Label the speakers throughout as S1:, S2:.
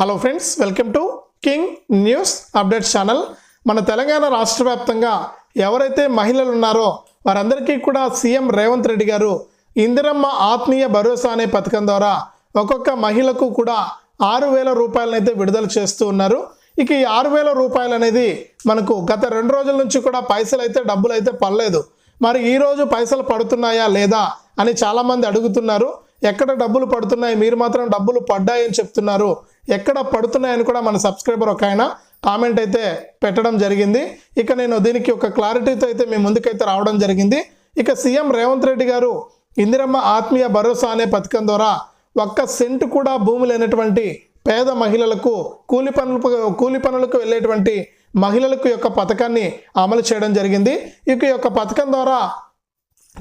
S1: Hello friends welcome to king news updates channel మన తెలంగాణ రాష్ట్ర వ్యాప్తంగా ఎవరైతే మహిళలు ఉన్నారో వారందరికీ కూడా సీఎం రేవంత్ రెడ్డి గారు ఇందిరమ్మ ఆత్మీయ భరోసా అనే పథకం ద్వారా ఒక్కొక్క మహిళకు కూడా ఆరు వేల రూపాయలనైతే విడుదల చేస్తూ ఉన్నారు. ఇక ఈ ఆరు వేల రూపాయలు అనేది మనకు గత రెండు రోజుల నుంచి కూడా పైసలు అయితే డబ్బులు అయితే పడలేదు. మరి ఈ రోజు పైసలు పడుతున్నాయా లేదా అని చాలామంది అడుగుతున్నారు. ఎక్కడ డబ్బులు పడుతున్నాయి? మీరు మాత్రం డబ్బులు పడ్డాయని చెప్తున్నారు. ఎక్కడ పడుతున్నాయని కూడా మన సబ్స్క్రైబర్ ఒక ఆయన కామెంట్ అయితే పెట్టడం జరిగింది. ఇక నేను దీనికి ఒక క్లారిటీతో అయితే మీ ముందుకైతే రావడం జరిగింది. ఇక సీఎం రేవంత్ రెడ్డి గారు ఇందిరమ్మ ఆత్మీయ భరోసా అనే పథకం ద్వారా ఒక్క సెంటు కూడా భూమి లేనటువంటి పేద మహిళలకు కూలి పనులకు కూలి పనులకు వెళ్ళేటువంటి మహిళలకు యొక్క పథకాన్ని అమలు చేయడం జరిగింది. ఇక యొక్క పథకం ద్వారా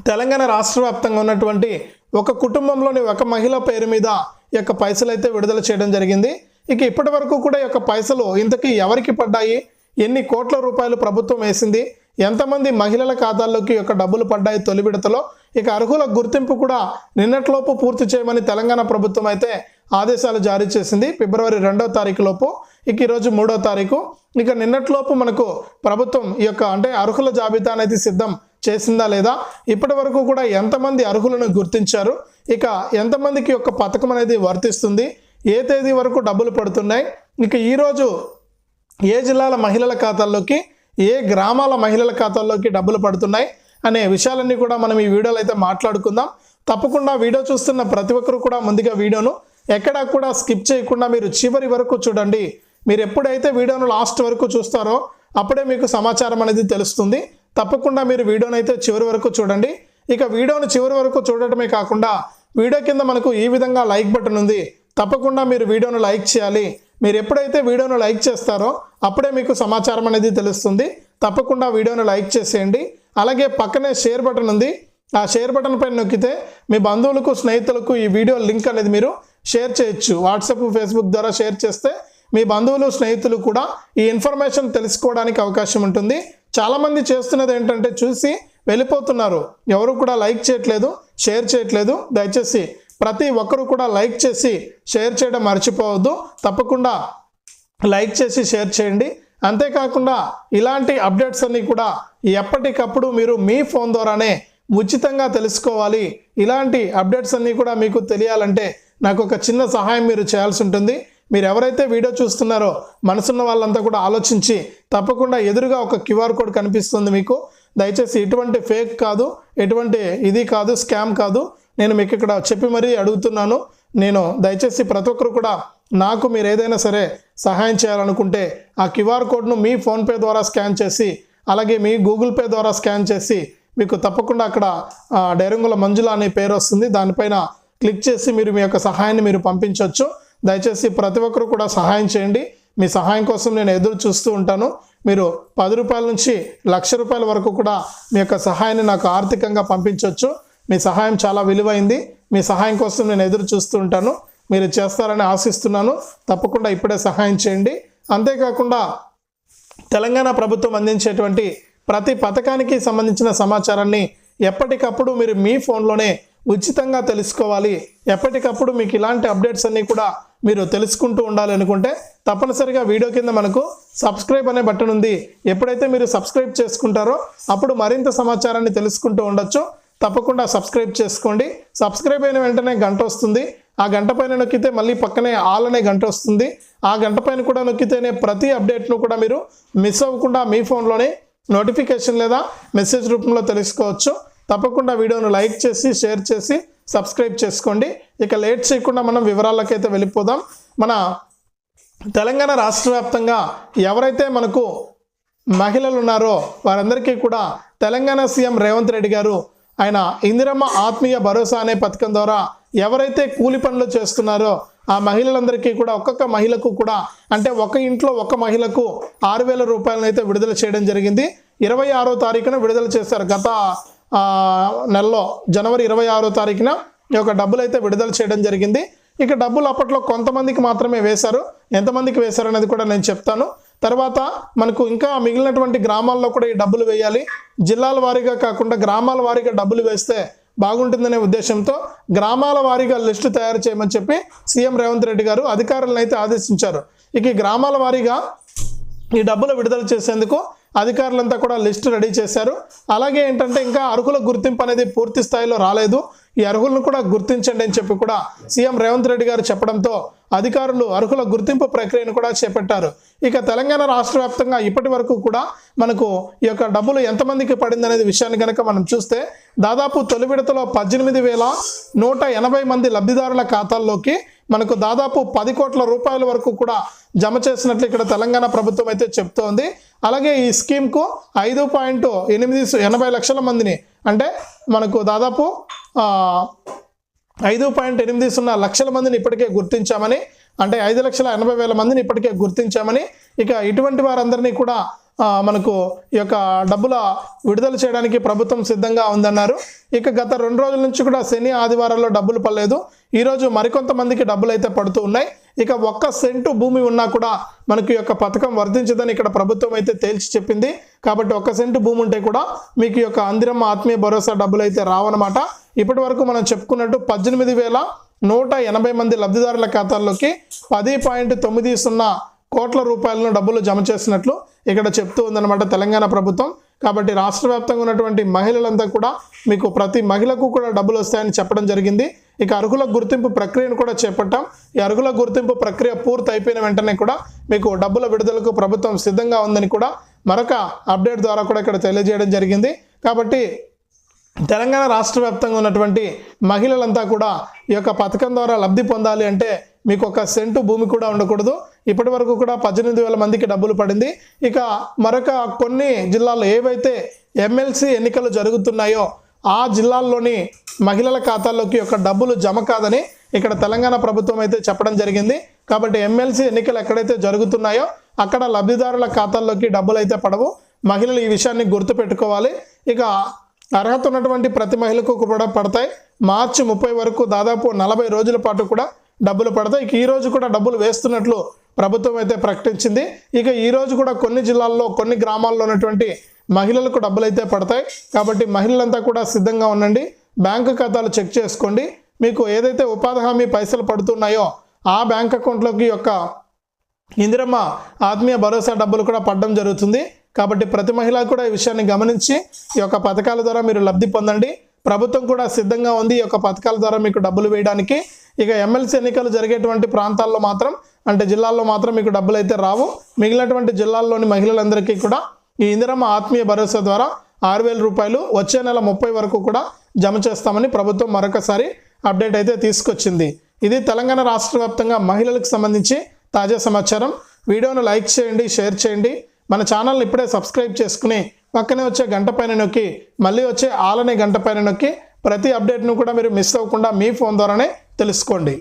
S1: తెలంగాణ రాష్ట్ర వ్యాప్తంగా ఉన్నటువంటి ఒక కుటుంబంలోని ఒక మహిళ పేరు మీద ఈ యొక్క పైసలు అయితే విడుదల చేయడం జరిగింది. ఇక ఇప్పటి వరకు కూడా ఈ యొక్క పైసలు ఇంతకీ ఎవరికి పడ్డాయి? ఎన్ని కోట్ల రూపాయలు ప్రభుత్వం వేసింది? ఎంతమంది మహిళల ఖాతాల్లోకి యొక్క డబ్బులు పడ్డాయి తొలి విడతలో? ఇక అర్హుల గుర్తింపు కూడా నిన్నట్లోపు పూర్తి చేయమని తెలంగాణ ప్రభుత్వం అయితే ఆదేశాలు జారీ చేసింది. ఫిబ్రవరి రెండో తారీఖు లోపు. ఇక ఈరోజు మూడో తారీఖు. ఇక నిన్నట్లోపు మనకు ప్రభుత్వం ఈ యొక్క అంటే అర్హుల జాబితా అనేది సిద్ధం చేసిందా లేదా? ఇప్పటి వరకు కూడా ఎంతమంది అర్హులను గుర్తించారు? ఇక ఎంతమందికి యొక్క పథకం అనేది వర్తిస్తుంది? ఏ తేదీ వరకు డబ్బులు పడుతున్నాయి? ఇక ఈరోజు ఏ జిల్లాల మహిళల ఖాతాల్లోకి ఏ గ్రామాల మహిళల ఖాతాల్లోకి డబ్బులు పడుతున్నాయి అనే విషయాలన్నీ కూడా మనం ఈ వీడియోలో అయితే మాట్లాడుకుందాం. తప్పకుండా వీడియో చూస్తున్న ప్రతి ఒక్కరు కూడా ముందుగా వీడియోను ఎక్కడా కూడా స్కిప్ చేయకుండా మీరు చివరి వరకు చూడండి. మీరు ఎప్పుడైతే వీడియోను లాస్ట్ వరకు చూస్తారో అప్పుడే మీకు సమాచారం అనేది తెలుస్తుంది. తప్పకుండా మీరు వీడియోను అయితే చివరి వరకు చూడండి. ఇక వీడియోను చివరి వరకు చూడటమే కాకుండా వీడియో కింద మనకు ఈ విధంగా లైక్ బటన్ ఉంది. తప్పకుండా మీరు వీడియోను లైక్ చేయాలి. మీరు ఎప్పుడైతే వీడియోను లైక్ చేస్తారో అప్పుడే మీకు సమాచారం అనేది తెలుస్తుంది. తప్పకుండా వీడియోను లైక్ చేసేయండి. అలాగే పక్కనే షేర్ బటన్ ఉంది. ఆ షేర్ బటన్ పైన నొక్కితే మీ బంధువులకు స్నేహితులకు ఈ వీడియో లింక్ అనేది మీరు షేర్ చేయొచ్చు. వాట్సాప్ ఫేస్బుక్ ద్వారా షేర్ చేస్తే మీ బంధువులు స్నేహితులు కూడా ఈ ఇన్ఫర్మేషన్ తెలుసుకోవడానికి అవకాశం ఉంటుంది. చాలామంది చేస్తున్నది ఏంటంటే చూసి వెళ్ళిపోతున్నారు. ఎవరు కూడా లైక్ చేయట్లేదు షేర్ చేయట్లేదు. దయచేసి ప్రతి ఒక్కరు కూడా లైక్ చేసి షేర్ చేయడం మర్చిపోవద్దు. తప్పకుండా లైక్ చేసి షేర్ చేయండి. అంతేకాకుండా ఇలాంటి అప్డేట్స్ అన్నీ కూడా ఎప్పటికప్పుడు మీరు మీ ఫోన్ ద్వారానే ఉచితంగా తెలుసుకోవాలి. ఇలాంటి అప్డేట్స్ అన్నీ కూడా మీకు తెలియాలంటే నాకు ఒక చిన్న సహాయం మీరు చేయాల్సి ఉంటుంది. మీరు ఎవరైతే వీడియో చూస్తున్నారో మనసున్న వాళ్ళంతా కూడా ఆలోచించి తప్పకుండా ఎదురుగా ఒక క్యూఆర్ కోడ్ కనిపిస్తుంది మీకు. దయచేసి ఎటువంటి ఫేక్ కాదు ఎటువంటి ఇది కాదు స్కామ్ కాదు. నేను మీకు ఇక్కడ చెప్పి మరీ అడుగుతున్నాను. నేను దయచేసి ప్రతి ఒక్కరు కూడా నాకు మీరు ఏదైనా సరే సహాయం చేయాలనుకుంటే ఆ క్యూఆర్ కోడ్ను మీ ఫోన్పే ద్వారా స్కాన్ చేసి అలాగే మీ గూగుల్ పే ద్వారా స్కాన్ చేసి మీకు తప్పకుండా అక్కడ డైరంగుల మంజుల అనే పేరు వస్తుంది. దానిపైన క్లిక్ చేసి మీరు మీ యొక్క సహాయాన్ని మీరు పంపించవచ్చు దయచేసి ప్రతి ఒక్కరు కూడా సహాయం చేయండి. మీ సహాయం కోసం నేను ఎదురు చూస్తూ ఉంటాను. మీరు పది రూపాయల నుంచి లక్ష రూపాయల వరకు కూడా మీ యొక్క సహాయాన్ని నాకు ఆర్థికంగా పంపించవచ్చు మీ సహాయం చాలా విలువైంది. మీ సహాయం కోసం నేను ఎదురు చూస్తూ ఉంటాను. మీరు చేస్తారని ఆశిస్తున్నాను. తప్పకుండా ఇప్పుడే సహాయం చేయండి. అంతేకాకుండా తెలంగాణ ప్రభుత్వం అందించేటువంటి ప్రతి పథకానికి సంబంధించిన సమాచారాన్ని ఎప్పటికప్పుడు మీరు మీ ఫోన్లోనే ఉచితంగా తెలుసుకోవాలి. ఎప్పటికప్పుడు మీకు ఇలాంటి అప్డేట్స్ అన్నీ కూడా మీరు తెలుసుకుంటూ ఉండాలనుకుంటే తప్పనిసరిగా వీడియో కింద మనకు సబ్స్క్రైబ్ అనే బటన్ ఉంది. ఎప్పుడైతే మీరు సబ్స్క్రైబ్ చేసుకుంటారో అప్పుడు మరింత సమాచారాన్ని తెలుసుకుంటూ ఉండొచ్చు. తప్పకుండా సబ్స్క్రైబ్ చేసుకోండి. సబ్స్క్రైబ్ అయిన వెంటనే గంట వస్తుంది. ఆ గంట పైన నొక్కితే మళ్ళీ పక్కనే ఆల్ అనే గంట వస్తుంది. ఆ గంట పైన కూడా నొక్కితేనే ప్రతి అప్డేట్ను కూడా మీరు మిస్ అవ్వకుండా మీ ఫోన్లోనే నోటిఫికేషన్ లేదా మెసేజ్ రూపంలో తెలుసుకోవచ్చు. తప్పకుండా వీడియోను లైక్ చేసి షేర్ చేసి సబ్స్క్రైబ్ చేసుకోండి. ఇక లేట్ చేయకుండా మనం వివరాలకైతే వెళ్ళిపోదాం. మన తెలంగాణ రాష్ట్ర వ్యాప్తంగా ఎవరైతే మనకు మహిళలు ఉన్నారో వారందరికీ కూడా తెలంగాణ సీఎం రేవంత్ రెడ్డి గారు ఆయన ఇందిరమ్మ ఆత్మీయ భరోసా అనే పథకం ద్వారా ఎవరైతే కూలి పనులు చేస్తున్నారో ఆ మహిళలందరికీ కూడా ఒక్కొక్క మహిళకు కూడా అంటే ఒక ఇంట్లో ఒక మహిళకు ఆరు వేల రూపాయలను అయితే విడుదల చేయడం జరిగింది. ఇరవై ఆరో తారీఖున విడుదల చేశారు. గత నెలలో జనవరి ఇరవై ఆరో తారీఖున ఈ యొక్క డబ్బులు అయితే విడుదల చేయడం జరిగింది. ఇక డబ్బులు అప్పట్లో కొంతమందికి మాత్రమే వేశారు. ఎంతమందికి వేశారు అనేది కూడా నేను చెప్తాను. తర్వాత మనకు ఇంకా మిగిలినటువంటి గ్రామాల్లో కూడా ఈ డబ్బులు వేయాలి. జిల్లాల వారీగా కాకుండా గ్రామాల వారీగా డబ్బులు వేస్తే బాగుంటుందనే ఉద్దేశంతో గ్రామాల వారీగా లిస్టు తయారు చేయమని చెప్పి సీఎం రేవంత్ రెడ్డి గారు అధికారులను అయితే ఆదేశించారు. ఇక గ్రామాల వారీగా ఈ డబ్బులు విడుదల చేసేందుకు అధికారులంతా కూడా లిస్ట్ రెడీ చేశారు. అలాగే ఏంటంటే ఇంకా అర్హుల గుర్తింపు అనేది పూర్తి స్థాయిలో రాలేదు. ఈ అర్హులను కూడా గుర్తించండి అని చెప్పి కూడా సీఎం రేవంత్ రెడ్డి గారు చెప్పడంతో అధికారులు అర్హుల గుర్తింపు ప్రక్రియను కూడా చేపట్టారు. ఇక తెలంగాణ రాష్ట్ర వ్యాప్తంగా ఇప్పటి వరకు కూడా మనకు ఈ యొక్క డబ్బులు ఎంతమందికి పడింది అనేది విషయాన్ని కనుక మనం చూస్తే దాదాపు తొలి విడతలో పద్దెనిమిది వేల నూట ఎనభై మంది లబ్ధిదారుల ఖాతాల్లోకి మనకు దాదాపు పది కోట్ల రూపాయల వరకు కూడా జమ చేసినట్లు ఇక్కడ తెలంగాణ ప్రభుత్వం అయితే చెప్తోంది. అలాగే ఈ స్కీమ్కు ఐదు పాయింట్ ఎనిమిది ఎనభై లక్షల మందిని అంటే మనకు దాదాపు ఐదు పాయింట్ ఎనిమిది సున్నా లక్షల మందిని ఇప్పటికే గుర్తించామని అంటే ఐదు లక్షల ఎనభై వేల మందిని ఇప్పటికే గుర్తించామని ఇక ఇటువంటి వారందరినీ కూడా మనకు ఈ యొక్క డబ్బుల విడుదల చేయడానికి ప్రభుత్వం సిద్ధంగా ఉందన్నారు. ఇక గత రెండు రోజుల నుంచి కూడా శని ఆదివారాల్లో డబ్బులు పడలేదు. ఈరోజు మరికొంతమందికి డబ్బులు అయితే పడుతూ ఉన్నాయి. ఇక ఒక్క సెంటు భూమి ఉన్నా కూడా మనకి యొక్క పథకం వర్తించదని ఇక్కడ ప్రభుత్వం అయితే తేల్చి చెప్పింది. కాబట్టి ఒక్క సెంటు భూమి ఉంటే కూడా మీకు యొక్క అందిరమ్మ ఆత్మీయ భరోసా డబ్బులు అయితే రావన్నమాట. ఇప్పటి వరకు మనం చెప్పుకున్నట్టు పద్దెనిమిది వేల నూట ఎనభై మంది లబ్ధిదారుల ఖాతాల్లోకి పది పాయింట్ తొమ్మిది సున్నా కోట్ల రూపాయలను డబ్బులు జమ చేసినట్లు ఇక్కడ చెప్తూ ఉందన్నమాట తెలంగాణ ప్రభుత్వం. కాబట్టి రాష్ట్ర వ్యాప్తంగా ఉన్నటువంటి మహిళలంతా కూడా మీకు ప్రతి మహిళకు కూడా డబ్బులు వస్తాయని చెప్పడం జరిగింది. ఇక అర్హుల గుర్తింపు ప్రక్రియను కూడా చేపట్టాం. ఈ అర్హుల గుర్తింపు ప్రక్రియ పూర్తి అయిపోయిన వెంటనే కూడా మీకు డబ్బుల విడుదలకు ప్రభుత్వం సిద్ధంగా ఉందని కూడా మరొక అప్డేట్ ద్వారా కూడా ఇక్కడ తెలియజేయడం జరిగింది. కాబట్టి తెలంగాణ రాష్ట్ర వ్యాప్తంగా ఉన్నటువంటి మహిళలంతా కూడా ఈ యొక్క పథకం ద్వారా లబ్ధి పొందాలి అంటే మీకు ఒక సెంటు భూమి కూడా ఉండకూడదు. ఇప్పటి వరకు కూడా పద్దెనిమిది వేల మందికి డబ్బులు పడింది. ఇక మరొక కొన్ని జిల్లాల్లో ఏవైతే ఎమ్మెల్సీ ఎన్నికలు జరుగుతున్నాయో ఆ జిల్లాల్లోని మహిళల ఖాతాల్లోకి యొక్క డబ్బులు జమ కాదని ఇక్కడ తెలంగాణ ప్రభుత్వం అయితే చెప్పడం జరిగింది. కాబట్టి ఎమ్మెల్సీ ఎన్నికలు ఎక్కడైతే జరుగుతున్నాయో అక్కడ లబ్ధిదారుల ఖాతాల్లోకి డబ్బులు అయితే పడవు. మహిళలు ఈ విషయాన్ని గుర్తుపెట్టుకోవాలి ఇక అర్హత ఉన్నటువంటి ప్రతి మహిళకు కూడా పడతాయి. మార్చి ముప్పై వరకు దాదాపు నలభై రోజుల పాటు కూడా డబ్బులు పడతాయి. ఇక ఈ రోజు కూడా డబ్బులు వేస్తున్నట్లు ప్రభుత్వం అయితే ప్రకటించింది. ఇక ఈ రోజు కూడా కొన్ని జిల్లాల్లో కొన్ని గ్రామాల్లో ఉన్నటువంటి మహిళలకు డబ్బులు అయితే పడతాయి. కాబట్టి మహిళలంతా కూడా సిద్ధంగా ఉండండి. బ్యాంకు ఖాతాలు చెక్ చేసుకోండి. మీకు ఏదైతే ఉపాధి హామీ పైసలు పడుతున్నాయో ఆ బ్యాంక్ అకౌంట్లోకి యొక్క ఇందిరమ్మ ఆత్మీయ భరోసా డబ్బులు కూడా పడడం జరుగుతుంది. కాబట్టి ప్రతి మహిళ కూడా ఈ విషయాన్ని గమనించి ఈ యొక్క పథకాల ద్వారా మీరు లబ్ధి పొందండి. ప్రభుత్వం కూడా సిద్ధంగా ఉంది ఈ యొక్క పథకాల ద్వారా మీకు డబ్బులు వేయడానికి. ఇక ఎమ్మెల్సీ ఎన్నికలు జరిగేటువంటి ప్రాంతాల్లో మాత్రం అంటే జిల్లాల్లో మాత్రం మీకు డబ్బులు అయితే రావు. మిగిలినటువంటి జిల్లాల్లోని మహిళలందరికీ కూడా ఈ ఇందిరమ్మ ఆత్మీయ భరోసా ద్వారా ఆరు వేల రూపాయలు వచ్చే నెల ముప్పై వరకు కూడా జమ చేస్తామని ప్రభుత్వం మరొకసారి అప్డేట్ అయితే తీసుకొచ్చింది. ఇది తెలంగాణ రాష్ట్ర వ్యాప్తంగా మహిళలకు సంబంధించి తాజా సమాచారం. వీడియోను లైక్ చేయండి షేర్ చేయండి. మన ఛానల్ని ఇప్పుడే సబ్స్క్రైబ్ చేసుకుని పక్కనే వచ్చే గంట పైన నొక్కి మళ్ళీ వచ్చే ఆలనే గంట పైన నొక్కి ప్రతి అప్డేట్ను కూడా మీరు మిస్ అవ్వకుండా మీ ఫోన్ ద్వారానే తెలుసుకోండి.